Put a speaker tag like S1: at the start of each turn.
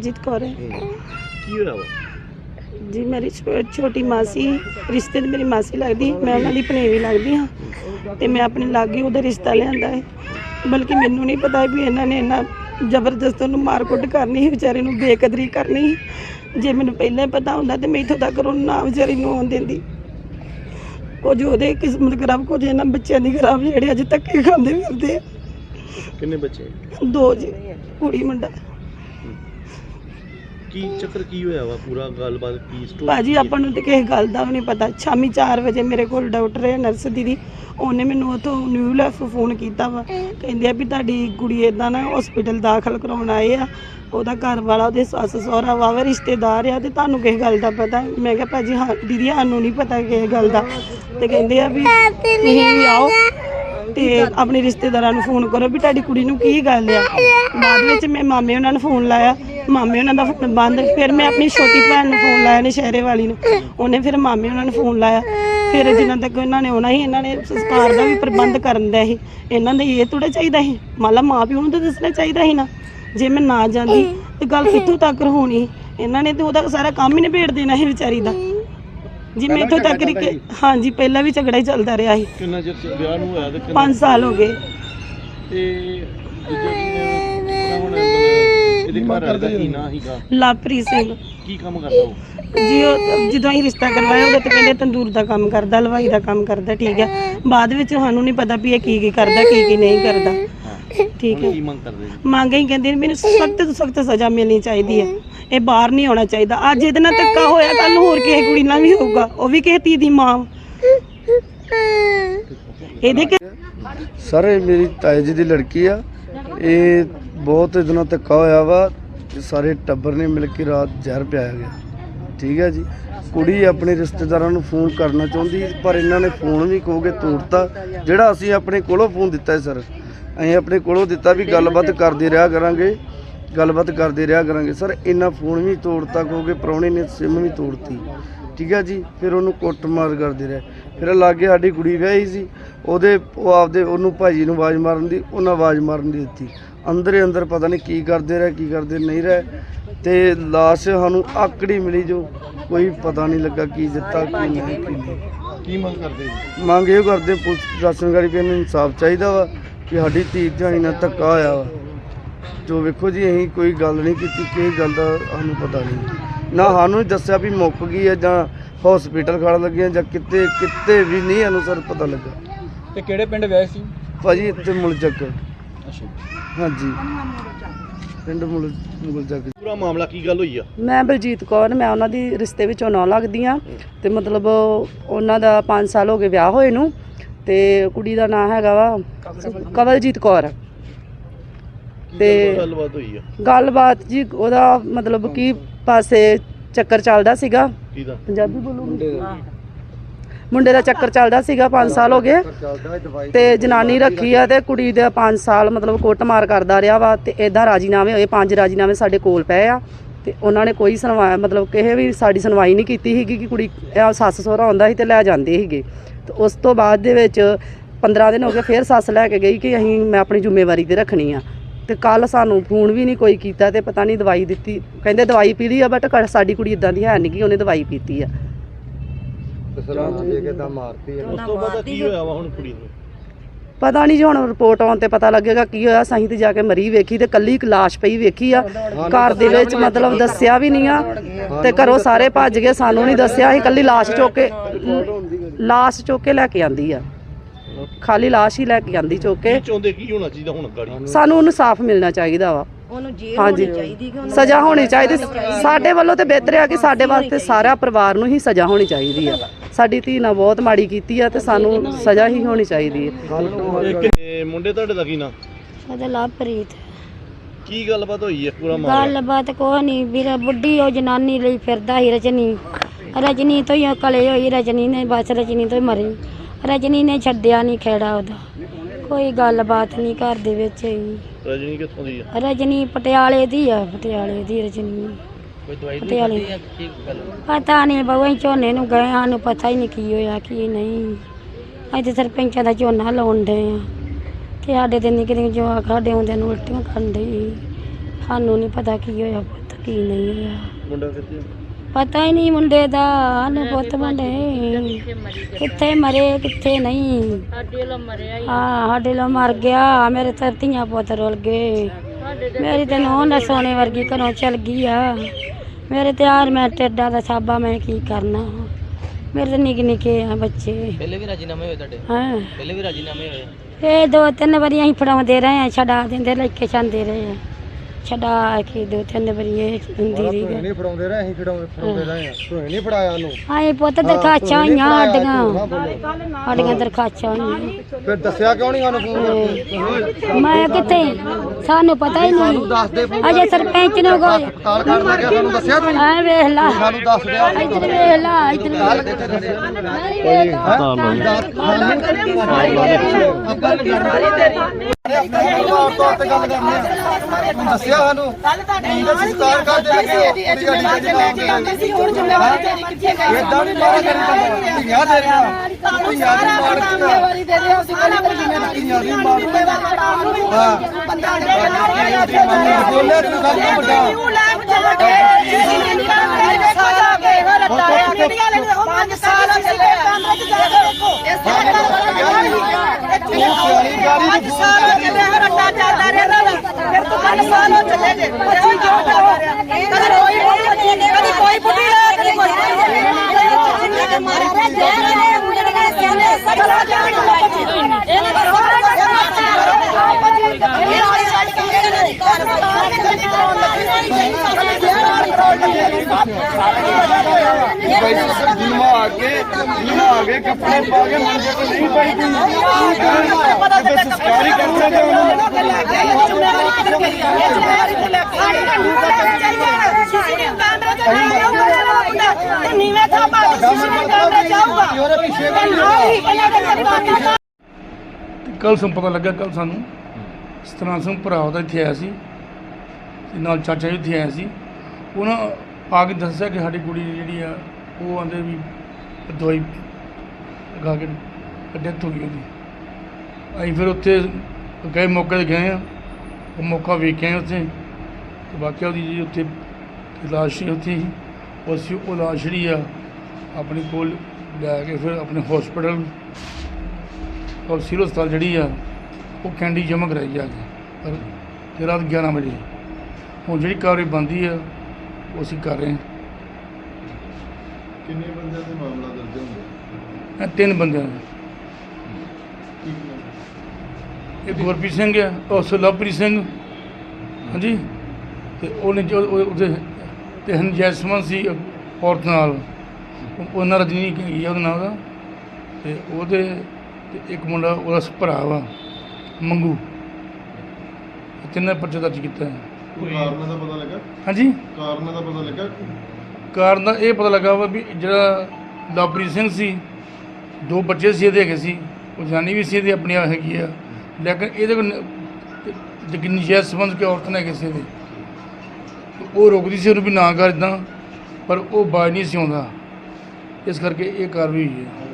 S1: ਰਣਜੀਤ ਕੌਰ ਹੈ।
S2: ਕੀ ਹੋਇਆ ਵਾ?
S1: ਜੀ ਮੇਰੀ ਛੋ- ਛੋਟੀ ਮਾਸੀ ਰਿਸ਼ਤੇ ਦੀ ਮੇਰੀ ਮਾਸੀ ਲੱਗਦੀ ਮੈਂ ਉਹਨਾਂ ਦੀ ਭਣੇਵੀ ਲੱਗਦੀ ਹਾਂ। ਤੇ ਮੈਂ ਆਪਣੇ ਲਾਗੇ ਉਹਦਾ ਰਿਸ਼ਤਾ ਲਿਆਂਦਾ ਹੈ। ਬਲਕਿ ਮੈਨੂੰ ਨਹੀਂ ਪਤਾ ਵੀ ਇਹਨਾਂ ਨੇ ਇੰਨਾ ਜ਼ਬਰਦਸਤ ਉਹਨੂੰ ਮਾਰਕੁੱਟ ਕਰਨੀ ਸੀ ਵਿਚਾਰੇ ਨੂੰ ਬੇਕਦਰੀ ਕਰਨੀ ਸੀ। ਜੇ ਮੈਨੂੰ ਪਹਿਲਾਂ ਹੀ ਪਤਾ ਹੁੰਦਾ ਤੇ ਮੈਂ ਇੱਥੋਂ ਤੱਕ ਉਹਨੂੰ ਨਾ ਵਿਚਾਰੀ ਨੂੰ ਆਉਣ ਦਿੰਦੀ। ਕੁਝ ਉਹਦੇ ਕਿਸਮਤ ਖਰਾਬ ਕੁਝ ਇਹਨਾਂ ਬੱਚਿਆਂ ਦੀ ਖਰਾਬ ਜਿਹੜੇ ਅੱਜ ਤੱਕ ਖਾਂਦੇ ਫਿਰਦੇ ਆ।
S2: ਕਿੰਨੇ ਬੱਚੇ?
S1: ਦੋ ਜੀ ਕੁੜੀ ਮੁੰਡਾ।
S2: ਕੀ ਚੱਕਰ ਕੀ ਹੋਇਆ ਵਾ ਪੂਰਾ ਗੱਲਬਾਤ ਕੀ ਸਟੋਰੀ
S1: ਭਾਜੀ ਆਪਾਂ ਨੂੰ ਤੇ ਕਿਸੇ ਗੱਲ ਦਾ ਵੀ ਨਹੀਂ ਪਤਾ। ਸ਼ਾਮੀ 4 ਵਜੇ ਮੇਰੇ ਕੋਲ ਡਾਕਟਰ ਹੈ ਨਰਸ ਦੀਦੀ। ਉਹਨੇ ਮੈਨੂੰ ਉਥੋਂ ਨਿਊ ਲਾਈਫ ਫੋਨ ਕੀਤਾ ਵਾ। ਕਹਿੰਦੇ ਆ ਵੀ ਤੁਹਾਡੀ ਕੁੜੀ ਇਦਾਂ ਨਾ ਹਸਪੀਟਲ ਦਾਖਲ ਕਰਾਉਣ ਆਏ ਆ। ਉਹਦਾ ਘਰ ਵਾਲਾ ਉਹਦੇ ਸੱਸ ਸਹੁਰਾ ਵਾਵਾ ਰਿਸ਼ਤੇਦਾਰ ਆ ਤੇ ਤੁਹਾਨੂੰ ਕਿਸੇ ਗੱਲ ਦਾ ਪਤਾ? ਮੈਂ ਕਿਹਾ ਭਾਜੀ ਹਾਂ ਦੀਦੀ ਸਾਨੂੰ ਨਹੀਂ ਪਤਾ ਕਿਸੇ ਗੱਲ ਦਾ। ਤੇ ਕਹਿੰਦੇ ਆ ਵੀ ਤੁਸੀਂ ਵੀ ਆਓ ਤੇ ਆਪਣੇ ਰਿਸ਼ਤੇਦਾਰਾਂ ਨੂੰ ਫੋਨ ਕਰੋ ਵੀ ਤੁਹਾਡੀ ਕੁੜੀ ਨੂੰ ਕੀ ਗੱਲ ਆ। ਬਾਅਦ ਵਿੱਚ ਮੈਂ ਮਾਮੇ ਉਹਨਾਂ ਨੂੰ ਫੋਨ ਲਾਇਆ। ਮਾਮੇ ਉਹਨਾਂ ਦਾ ਫੋਨ ਬੰਦ ਫਿਰ ਮੈਂ ਆਪਣੀ ਛੋਟੀ ਭੈਣ ਨੂੰ ਫੋਨ ਲਾਇਆ ਨੇ ਸ਼ਹਿਰੇ ਵਾਲੀ ਨੂੰ। ਉਹਨੇ ਫਿਰ ਮਾਮੇ ਉਹਨਾਂ ਨੂੰ ਫੋਨ ਲਾਇਆ। ਫਿਰ ਜਿੰਨਾ ਤੱਕ ਇਹਨਾਂ ਨੇ ਆਉਣਾ ਸੀ ਇਹਨਾਂ ਨੇ ਸੰਸਕਾਰ ਦਾ ਵੀ ਪ੍ਰਬੰਧ ਕਰਨ ਦਾ ਸੀ। ਇਹਨਾਂ ਦੇ ਇਹ ਥੋੜਾ ਚਾਹੀਦਾ ਸੀ। ਮਾਲਾ ਮਾਂ ਪਿਓ ਨੂੰ ਤਾਂ ਦੱਸਣਾ ਚਾਹੀਦਾ ਸੀ ਨਾ। ਜੇ ਮੈਂ ਨਾ ਜਾਂਦੀ ਤੇ ਗੱਲ ਕਿੱਥੋਂ ਤੱਕ ਹੋਣੀ? ਇਹਨਾਂ ਨੇ ਤੇ ਉਹਦਾ ਸਾਰਾ ਕੰਮ ਹੀ ਨਿਬੇੜ ਦੇਣਾ ਸੀ ਵਿਚਾਰੀ ਦਾ। ਜੀ ਮੈਂ ਇੱਥੋਂ ਤੱਕ ਕਿ ਹਾਂਜੀ ਪਹਿਲਾਂ ਵੀ ਝਗੜਾ ਹੀ ਚੱਲਦਾ ਰਿਹਾ ਸੀ।
S2: ਕਿੰਨਾ ਚਿਰ ਵਿਆਹ ਨੂੰ ਹੋਇਆ ਤੇ ਕਿੰਨਾ
S1: 5 ਸਾਲ ਹੋ ਗਏ।
S2: ਤੇ ਇਹਦੇ ਘਰ ਵਾਲੇ ਦਾ ਕੀ ਨਾਂ ਸੀਗਾ?
S1: ਲਾਪਰੀ ਸਿੰਘ।
S2: ਕੀ ਕੰਮ ਕਰਦਾ ਉਹ?
S1: ਜੀ ਉਹ ਜਦੋਂ ਅਸੀਂ ਰਿਸ਼ਤਾ ਕਰਵਾਇਆ ਉਹਦੇ ਤੇ ਕਹਿੰਦੇ ਤੰਦੂਰ ਦਾ ਕੰਮ ਕਰਦਾ ਹਲਵਾਈ ਦਾ ਕੰਮ ਕਰਦਾ ਠੀਕ ਹੈ। ਬਾਅਦ ਵਿੱਚ ਸਾਨੂੰ ਨਹੀਂ ਪਤਾ ਵੀ ਇਹ ਕੀ ਕੀ ਕਰਦਾ ਕੀ ਕੀ ਨਹੀਂ ਕਰਦਾ। ਠੀਕ ਹੈ।
S2: ਕੀ ਮੰਗ ਕਰਦੇ ਜੀ
S1: ਮੰਗ ਹੀ ਕਹਿੰਦੇ ਨੇ ਮੈਨੂੰ ਸਖਤ ਤੋਂ ਸਖਤ ਸਜ਼ਾ ਮਿਲਣੀ ਚਾਹੀਦੀ ਹੈ। ਇਹ ਬਾਹਰ ਨਹੀਂ ਆਉਣਾ ਚਾਹੀਦਾ। ਅੱਜ ਇਹਦੇ ਨਾਲ ਧੱਕਾ ਹੋਇਆ ਕੱਲ ਹੋਰ ਕਿਸੇ ਕੁੜੀ ਨਾਲ ਵੀ ਹੋਊਗਾ। ਉਹ ਵੀ ਕਿਸੇ ਧੀ ਦੀ ਮਾਂ। ਇਹਦੇ ਕਿ
S3: ਸਰ ਇਹ ਮੇਰੀ ਤਾਏ ਜੀ ਦੀ ਲੜਕੀ ਆ। ਇਹ ਬਹੁਤ ਦਿਨਾਂ ਧੱਕਾ ਹੋਇਆ ਵਾ ਤੇ ਸਾਰੇ ਟੱਬਰ ਨੇ ਮਿਲ ਕੇ ਰਾਤ ਜ਼ਹਿਰ ਪਿਆਇਆ ਗਿਆ। ਠੀਕ ਹੈ ਜੀ। ਕੁੜੀ ਆਪਣੇ ਰਿਸ਼ਤੇਦਾਰਾਂ ਨੂੰ ਫੋਨ ਕਰਨਾ ਚਾਹੁੰਦੀ, ਪਰ ਇਹਨਾਂ ਨੇ ਫੋਨ ਵੀ ਖੋ ਕੇ ਤੋੜਤਾ, ਜਿਹੜਾ ਅਸੀਂ ਆਪਣੇ ਕੋਲੋਂ ਫੋਨ ਦਿੱਤਾ ਹੈ ਸਰ। ਅਸੀਂ ਆਪਣੇ ਕੋਲੋਂ ਦਿੱਤਾ ਵੀ ਗੱਲਬਾਤ ਕਰਦੇ ਰਿਹਾ ਕਰਾਂਗੇ, ਗੱਲਬਾਤ ਕਰਦੇ ਰਿਹਾ ਕਰਾਂਗੇ। ਸਰ ਇਹਨਾਂ ਫੋਨ ਵੀ ਤੋੜਤਾ ਖੋ ਕੇ ਪ੍ਰਾਹੁਣੇ ਨੇ ਸਿਮ ਵੀ ਤੋੜਤੀ। ਠੀਕ ਹੈ ਜੀ। ਫਿਰ ਉਹਨੂੰ ਕੁੱਟਮਾਰ ਕਰਦੇ ਰਹੇ। ਫਿਰ ਲਾਗੇ ਸਾਡੀ ਕੁੜੀ ਵਿਆਹੀ ਸੀ। ਉਹਦੇ, ਉਹ ਆਪਦੇ, ਉਹਨੂੰ ਭਾਜੀ ਨੂੰ ਆਵਾਜ਼ ਮਾਰਨ ਦੀ, ਉਹਨਾਂ ਆਵਾਜ਼ ਮਾਰਨ ਦੀ ਦਿੱਤੀ। ਅੰਦਰ ਅੰਦਰ ਪਤਾ ਨਹੀਂ ਕੀ ਕਰਦੇ ਰਹੇ ਕੀ ਕਰਦੇ ਨਹੀਂ ਰਹੇ। ਤੇ ਲਾਸ਼ ਸਾਨੂੰ ਆਕੜੀ ਮਿਲੀ ਜੋ ਕੋਈ ਪਤਾ ਨਹੀਂ ਲੱਗਾ ਕੀ ਦਿੱਤਾ ਕੀ ਨਹੀਂ ਕੀ ਨਹੀਂ।
S2: ਕੀ ਮੰਗ ਕਰਦੇ ਜੀ
S3: ਮੰਗ ਇਹ ਕਰਦੇ ਪੁਲਿਸ ਪ੍ਰਸ਼ਾਸਨ ਗਾੜੀ ਵੀ ਇਹਨੂੰ ਇਨਸਾਫ ਚਾਹੀਦਾ ਵਾ ਕਿ ਸਾਡੀ ਧੀ ਧਿਆਣੀ ਨਾਲ ਧੱਕਾ ਹੋਇਆ ਵਾ। ਜੋ ਵੇਖੋ ਜੀ ਅਸੀਂ ਕੋਈ ਗੱਲ ਨਹੀਂ ਕੀਤੀ ਕਿਸੇ ਗੱਲ ਦਾ ਸਾਨੂੰ ਪਤਾ ਨਹੀਂ। ਨਾ ਸਾਨੂੰ ਹੀ ਦੱਸਿਆ ਵੀ ਮੁੱਕ ਗਈ ਹੈ ਜਾਂ ਹਸਪੀਟਲ ਖੜ ਲੱਗੇ ਜਾਂ ਕਿਤੇ ਕਿਤੇ ਵੀ ਨਹੀਂ ਸਾਨੂੰ ਸਰ ਪਤਾ ਲੱਗਾ।
S4: ਤੇ ਕਿਹੜੇ ਪਿੰਡ ਵਿਆਹ ਸੀ?
S3: ਭਾਜੀ ਇੱਥੇ ਮੁਲਚੱਕ
S4: ਅੱਛਾ
S3: ਹਾਂਜੀ। ਪਿੰਡ ਮੁਲ ਮੁਲਚੱਕ
S2: ਪੂਰਾ ਮਾਮਲਾ ਕੀ ਗੱਲ ਹੋਈ ਆ?
S5: ਮੈਂ ਬਲਜੀਤ ਕੌਰ ਮੈਂ ਉਹਨਾਂ ਦੀ ਰਿਸ਼ਤੇ ਵਿੱਚੋਂ ਨੌ ਲੱਗਦੀ ਆ ਤੇ ਮਤਲਬ ਉਹਨਾਂ ਦਾ 5 ਸਾਲ ਹੋ ਗਏ ਵਿਆਹ ਹੋਏ ਨੂੰ ਤੇ ਕੁੜੀ ਦਾ ਨਾਂ ਹੈਗਾ ਵਾ ਕਵਲਜੀਤ ਕੌਰ। ਤੇ
S2: ਗੱਲਬਾਤ ਹੋਈ ਆ?
S5: ਗੱਲਬਾਤ ਜੀ ਉਹਦਾ ਮਤਲਬ ਕਿ ਪਾਸੇ ਚੱਕਰ ਚੱਲਦਾ ਸੀਗਾ।
S2: ਕਿਹਦਾ?
S5: ਪੰਜਾਬੀ ਬੋਲੂਗੀ ਮੁੰਡੇ ਦਾ ਚੱਕਰ ਚੱਲਦਾ ਸੀਗਾ 5 ਸਾਲ ਹੋ ਗਏ। ਤੇ ਜਨਾਨੀ ਰੱਖੀ ਆ ਤੇ ਕੁੜੀ ਦੇ 5 ਸਾਲ ਮਤਲਬ ਕੁੱਟਮਾਰ ਕਰਦਾ ਰਿਹਾ ਵਾ ਤੇ ਇਦਾਂ ਰਾਜੀਨਾਮੇ ਹੋਏ, ਪੰਜ ਰਾਜੀਨਾਮੇ ਸਾਡੇ ਕੋਲ ਪਏ ਆ। ਤੇ ਉਹਨਾਂ ਨੇ ਕੋਈ ਸੁਣਵਾਈ, ਮਤਲਬ ਕਿਸੇ ਵੀ ਸਾਡੀ ਸੁਣਵਾਈ ਨਹੀਂ ਕੀਤੀ ਸੀਗੀ ਕਿ ਕੁੜੀ ਸੱਸ ਸਹੁਰਾ ਆਉਂਦਾ ਸੀ ਤੇ ਲੈ ਜਾਂਦੇ ਸੀਗੇ। ਤੇ ਉਸ ਤੋਂ ਬਾਅਦ ਦੇ ਵਿੱਚ 15 ਦਿਨ ਹੋ ਗਏ, ਫਿਰ ਸੱਸ ਲੈ ਕੇ ਗਈ ਕਿ ਅਸੀਂ, ਮੈਂ ਆਪਣੀ ਜ਼ਿੰਮੇਵਾਰੀ ਤੇ ਰੱਖਣੀ ਆ। ਤੇ ਕੱਲ ਸਾਨੂੰ ਫੋਨ ਵੀ ਨਹੀਂ ਕੋਈ ਕੀਤਾ ਤੇ ਪਤਾ ਨਹੀਂ ਦਵਾਈ ਦਿੱਤੀ, ਕਹਿੰਦੇ ਦਵਾਈ ਪੀ ਲਈ ਆ ਬਟ ਸਾਡੀ ਕੁੜੀ ਇਦਾਂ ਦੀ ਹੈ ਨਹੀਂ ਕਿ ਉਹਨੇ ਦਵਾਈ ਪੀਤੀ ਆ।
S2: ਉਸ ਤੋਂ ਬਾਅਦ ਕੀ ਹੋਇਆ ਵਾ ਹੁਣ ਕੁੜੀ ਨੂੰ?
S5: ਪਤਾ ਨਹੀਂ ਜੀ ਹੁਣ ਰਿਪੋਰਟ ਆਉਣ ਤੇ ਪਤਾ ਲੱਗੇਗਾ ਕੀ ਹੋਇਆ। ਸਹੀਂ ਤੇ ਜਾ ਕੇ ਮਰੀ ਵੇਖੀ ਤੇ ਕੱਲੀ ਇੱਕ ਲਾਸ਼ ਪਈ ਵੇਖੀ ਆ। ਘਰ ਦੇ ਵਿੱਚ ਮਤਲਬ ਦੱਸਿਆ ਵੀ ਨਹੀਂ ਆ ਤੇ ਘਰੋਂ ਸਾਰੇ ਭੱਜ ਗਏ। ਸਾਨੂੰ ਨਹੀਂ ਦੱਸਿਆ। ਅਸੀਂ ਕੱਲੀ ਲਾਸ਼ ਚੁੱਕ ਕੇ ਲਾਸ਼ ਚੁੱਕ ਕੇ ਲੈ ਕੇ ਆਂਦੀ ਆ। ਖਾਲੀ ਲਾਸ਼ ਹੀ ਲੈ ਕੇ ਆਂਦੀ ਚੁੱਕ ਕੇ।
S2: ਕੀ ਚਾਹੁੰਦੇ? ਕੀ ਹੋਣਾ ਚਾਹੀਦਾ ਹੁਣ ਗਾੜੀ?
S5: ਸਾਨੂੰ ਉਹਨੂੰ ਸਾਫ਼ ਮਿਲਣਾ ਚਾਹੀਦਾ ਵਾ। ਹਾਂਜੀ। ਸਜ਼ਾ ਹੋਣੀ ਚਾਹੀਦੀ। ਸਾਡੇ ਵੱਲੋਂ ਤੇ ਬਿਹਤਰ ਆ ਕਿ ਸਾਡੇ ਵਾਸਤੇ ਸਾਰਾ ਪਰਿਵਾਰ ਨੂੰ ਹੀ ਸਜ਼ਾ ਹੋਣੀ ਚਾਹੀਦੀ ਆ। ਸਾਡੀ ਧੀ ਨਾਲ ਬਹੁਤ ਮਾੜੀ ਕੀਤੀ ਆ ਤੇ ਸਾਨੂੰ ਸਜ਼ਾ ਹੀ ਹੋਣੀ ਚਾਹੀਦੀ ਹੈ।
S2: ਇਹ ਮੁੰਡੇ ਤੁਹਾਡੇ ਦਾ ਕੀ ਨਾਂ?
S6: ਉਹਦਾ ਲਵਪ੍ਰੀਤ
S2: ਕੀ ਗੱਲਬਾਤ ਹੋਈ ਹੈ? ਪੂਰਾ ਮਾਮਲਾ?
S6: ਗੱਲਬਾਤ ਕੋਈ ਨਹੀਂ। ਵੀਰ ਬੁੱਢੀ ਉਹ ਜਨਾਨੀ ਲਈ ਫਿਰਦਾ ਸੀ ਰਜਨੀ। ਰਜਨੀ ਤੋਂ ਹੀ ਉਹ ਕਲੇ ਹੋਈ। ਰਜਨੀ ਨੇ ਬਸ ਰਜਨੀ ਤੋਂ ਹੀ ਮਰੀ। ਰਜਨੀ ਨੇ ਛੱਡਿਆ ਨਹੀਂ ਖੇੜਾ ਉਹਦਾ। ਕੋਈ ਗੱਲਬਾਤ ਨਹੀਂ ਘਰ ਦੇ ਵਿੱਚ ਹੋਈ।
S2: ਰਜਨੀ ਕਿੱਥੋਂ ਦੀ ਆ?
S6: ਰਜਨੀ ਪਟਿਆਲੇ ਦੀ ਆ ਪਟਿਆਲੇ ਦੀ ਰਜਨੀ।
S2: ਕੋਈ ਦਵਾਈ
S6: ਪਟਿਆਲੇ ਪਤਾ ਨਹੀਂ ਬਹੂ ਅਸੀਂ ਝੋਨੇ ਨੂੰ ਗਏ ਸਾਨੂੰ ਪਤਾ ਹੀ ਨਹੀਂ ਕੀ ਹੋਇਆ ਕੀ ਨਹੀਂ। ਅਸੀਂ ਤੇ ਸਰਪੰਚਾਂ ਦਾ ਝੋਨਾ ਲਾਉਣ ਦੇ ਆ ਤੇ ਸਾਡੇ ਤੇ ਨਿੱਕੇ ਨਿੱਕੇ ਜਵਾਕ ਸਾਡੇ ਹੁੰਦੇ ਨੂੰ ਉਲਟੀਆਂ ਕਰਨ ਦੇ ਸਾਨੂੰ ਨਹੀਂ ਪਤਾ ਕੀ ਹੋਇਆ ਪੁੱਤ ਕੀ ਨਹੀਂ ਹੋਇਆ।
S7: ਮੁੰਡਾ ਕਿੱਥੇ
S6: ਪਤਾ ਹੀ ਨਹੀਂ ਮੁੰਡੇ ਦਾ ਨੇ ਪੁੱਤ ਮੁੰਡੇ। ਕਿੱਥੇ ਮਰੇ ਕਿੱਥੇ ਨਹੀਂ? ਸਾਡੇ ਲੋ ਮਰਿਆ ਹਾਂ। ਸਾਡੇ ਲੋ ਮਰ ਗਿਆ ਮੇਰੇ ਤਾਂ ਧੀਆਂ ਪੁੱਤ ਰੁਲ ਗਏ। ਮੇਰੀ ਤੇ ਨੋਹ ਨਾ ਸੋਨੇ ਵਰਗੀ ਘਰੋਂ ਚਲ ਗਈ ਆ। ਮੇਰੇ ਤੇ ਯਾਰ ਮੈਂ ਟੇਡਾ ਦਾ ਸਾਬਾ ਮੈਂ ਕੀ ਕਰਨਾ? ਮੇਰੇ ਤੇ ਨਿੱਕੇ ਨਿੱਕੇ ਆ ਬੱਚੇ।
S8: ਪਹਿਲੇ ਵੀ ਰਾਜੀਨਾਮੇ ਹੋਏ ਤੁਹਾਡੇ?
S6: ਹਾਂ।
S8: ਪਹਿਲੇ ਵੀ ਰਾਜੀਨਾਮੇ ਹੋਏ?
S6: ਇਹ ਦੋ ਤਿੰਨ ਵਾਰੀ ਅਸੀਂ ਫੜਾਉਂਦੇ ਰਹੇ ਆ ਛਡਾ ਦਿੰਦੇ ਲੈ ਕੇ ਜਾਂਦੇ ਰਹੇ ਆ। ਛਡਾ ਕੇ ਦੋ ਤਿੰਨ ਵਾਰੀ ਇਹ ਹੁੰਦੀ ਰਹੀ।
S9: ਨਹੀਂ ਫੜਾਉਂਦੇ ਰਹੇ ਅਸੀਂ ਫੜਾਉਂਦੇ ਫੜਾਉਂਦੇ ਰਹੇ ਆ। ਤੂੰ ਨਹੀਂ ਫੜਾਇਆ ਉਹਨੂੰ।
S6: ਹਾਏ ਪੁੱਤ ਦਰਖਾਸਤਾਂ ਹੋਈਆਂ ਸਾਡੀਆਂ ਸਾਡੀਆਂ ਦਰਖਾਸਤਾਂ ਹੋਈਆਂ
S9: ਫਿਰ ਦੱਸਿਆ ਕਿਉਂ ਨਹੀਂ ਸਾਨੂੰ ਫੋਨ?
S6: ਮੈਂ ਕਿੱਥੇ? ਸਾਨੂੰ ਪਤਾ ਹੀ ਨਹੀਂ। ਅਜੇ ਸਰਪੰਚ ਨੂੰ ਕੋਈ
S9: ਕਾਲ ਕਰਨ ਲੱਗਿਆ ਸਾਨੂੰ ਦੱਸਿਆ ਤੂੰ?
S6: ਆ ਵੇਖ ਲਾ।
S9: ਸਾਨੂੰ ਦੱਸ ਦਿਆ
S6: ਇੱਧਰ ਵੇਖ ਲਾ ਇੱਧਰ ਵੇਖ
S9: ਤੌਰ ਤੇ ਗੱਲ ਕਰਨੀ ਆ। ਤੂੰ ਦੱਸਿਆ ਸਾਨੂੰ। ਕੱਲ ਤੁਹਾਡੇ ਸੰਸਕਾਰ ਕਰਦੇ ਲੱਗੇ ਕੁੜੀ ਗੱਡੀ ਤੇ ਲੈ ਕੇ ਆਉਂਦੇ ਸੀ ਹੁਣ ਜ਼ਿੰਮੇਵਾਰੀ ਤੇਰੀ ਕਿੱਥੇ ਗਈ ਇਦਾਂ ਨਹੀਂ ਮਾਰ ਕਰੀ ਧੀਆਂ ਦੇ ਰਿਹਾ ਦੀ ਮਾਰ ਜ਼ਿੰਮੇਵਾਰੀ ਦੇ ਦੇ ਅਸੀਂ ਕਹਿੰਦੇ ਧੀਆਂ ਦੀ ਮਾਰ ਹਾਂ। ਬੰਦਾ ਦੇ ਬੋਲੇ ਤੂੰ ਸਭ ਤੋਂ ਵੱਡਾ ਜੀਮਾ ਆ ਕੇ ਜੀਮਾ ਆ ਕੇ ਕੱਪੜੇ ਪਾ ਕੇ ਮੁੰਡੇ ਤੋਂ ਨਹੀਂ ਪਾਈ ਤੂੰ ਸੰਸਕਾਰੀ ਕਰਦੇ ਤੇ
S10: ਨੀਵੇਂ ਥਾਂ ਪਾ ਕੇ ਸ਼ੀਸ਼ੇ ਕੈਮਰੇ ਜਾਊਗਾ
S9: ਉਹਦੇ ਪਿੱਛੇ
S10: ਆਹੀ ਪਹਿਲਾਂ ਤੇ ਕਰਵਾਉਣਾ
S11: ਕੱਲ ਸਾਨੂੰ ਪਤਾ ਲੱਗਾ ਕੱਲ ਸਾਨੂੰ ਸਤਨਾਮ ਸਿੰਘ ਭਰਾ ਉਹਦਾ ਇੱਥੇ ਆਇਆ ਸੀ ਤੇ ਨਾਲ ਚਾਚਾ ਜੀ ਇੱਥੇ ਆਇਆ ਸੀ। ਉਹਨਾਂ ਆ ਕੇ ਦੱਸਿਆ ਕਿ ਸਾਡੀ ਕੁੜੀ ਜਿਹੜੀ ਆ, ਉਹ ਆਂਦੇ ਵੀ ਦਵਾਈ ਲਗਾ ਕੇ ਡੈਥ ਹੋ ਗਈ ਉਹਦੀ। ਅਸੀਂ ਫਿਰ ਉੱਥੇ ਗਏ, ਮੌਕੇ ਤੇ ਗਏ ਆ। ਉਹ ਮੌਕਾ ਵੇਖਿਆ ਉੱਥੇ ਤੇ ਵਾਕਿਆ ਉਹਦੀ ਜਿਹੜੀ ਉੱਥੇ ਲਾਸ਼ ਸੀ ਉੱਥੇ ਸੀ ਉਹ ਅਸੀਂ ਉਹ ਲਾਸ਼ ਜਿਹੜੀ ਆ, ਆਪਣੇ ਕੋਲ ਲੈ ਕੇ ਫਿਰ ਆਪਣੇ ਹਸਪੀਟਲ ਔਰ ਸਿਵਲ ਹਸਪਤਾਲ ਜਿਹੜੀ ਆ, ਉਹ ਕੈਂਡੀ ਜਮ੍ਹਾਂ ਕਰਾਈ ਜਾ ਕੇ ਪਰ ਤੇ ਰਾਤ 11 ਵਜੇ। ਹੁਣ ਜਿਹੜੀ ਕਾਰਵਾਈ ਬੰਦੀ ਆ ਉਹ ਅਸੀਂ ਕਰ ਰਹੇ ਹਾਂ।
S7: ਕਿੰਨੇ ਬੰਦਿਆਂ ਦੇ ਮਾਮਲਾ ਦਰਜ ਹੁੰਦਾ
S11: ਇਹ ਤਿੰਨ ਬੰਦਿਆਂ ਦਾ। ਇਹ ਗੁਰਪ੍ਰੀਤ ਸਿੰਘ ਆ ਉਹ ਸੁਲਭਪ੍ਰੀਤ ਸਿੰਘ। ਹਾਂਜੀ। ਤੇ ਉਹਨੇ ਜੋ ਉਹ- ਉਹਦੇ ਤੇ ਹਨ ਜੈਸਮਨ ਸੀ ਔਰਤ ਨਾਲ। ਉਹ- ਉਹਨਾਂ ਰਜਨੀ ਕੀ ਆ ਉਹਦਾ ਨਾਮ ਦਾ ਤੇ ਉਹਦੇ ਤੇ ਇੱਕ ਮੁੰਡਾ ਉਹਦਾ ਭਰਾ ਵਾ ਮੰਗੂ। ਇਹ ਤਿੰਨੇ ਪਰਚੇ ਦਰਜ ਕੀਤਾ ਹੈ।
S7: ਕੋਈ ਕਾਰਨ ਦਾ ਪਤਾ ਲੱਗਾ?
S11: ਹਾਂਜੀ।
S7: ਕਾਰਨ ਦਾ ਪਤਾ ਲੱਗਾ?
S11: ਕਾਰਨ ਦਾ ਇਹ ਪਤਾ ਲੱਗਾ ਵਾ ਵੀ ਜਿਹੜਾ ਲਵਪ੍ਰੀਤ ਸਿੰਘ ਸੀ ਦੋ ਬੱਚੇ ਸੀ ਇਹਦੇ ਹੈਗੇ ਸੀ ਉਹ ਜਨਾਨੀ ਵੀ ਸੀ ਇਹਦੀ ਆਪਣੀ ਹੈਗੀ ਆ। ਲੇਕਿਨ ਇਹਦੇ ਕੋਲ ਲੇਕਿਨ ਨਜਾਇਜ਼ ਸੰਬੰਧ ਕੇ ਔਰਤ ਨੇ ਕਿਸੇ ਦੇ ਉਹ ਰੋਕਦੀ ਸੀ ਉਹਨੂੰ ਵੀ ਨਾ ਕਰ ਇਦਾਂ ਪਰ ਉਹ ਬਾਜ ਨਹੀਂ ਸੀ ਆਉਂਦਾ। ਇਸ ਕਰਕੇ ਇਹ ਕਾਰਵਾਈ ਹੋਈ ਹੈ।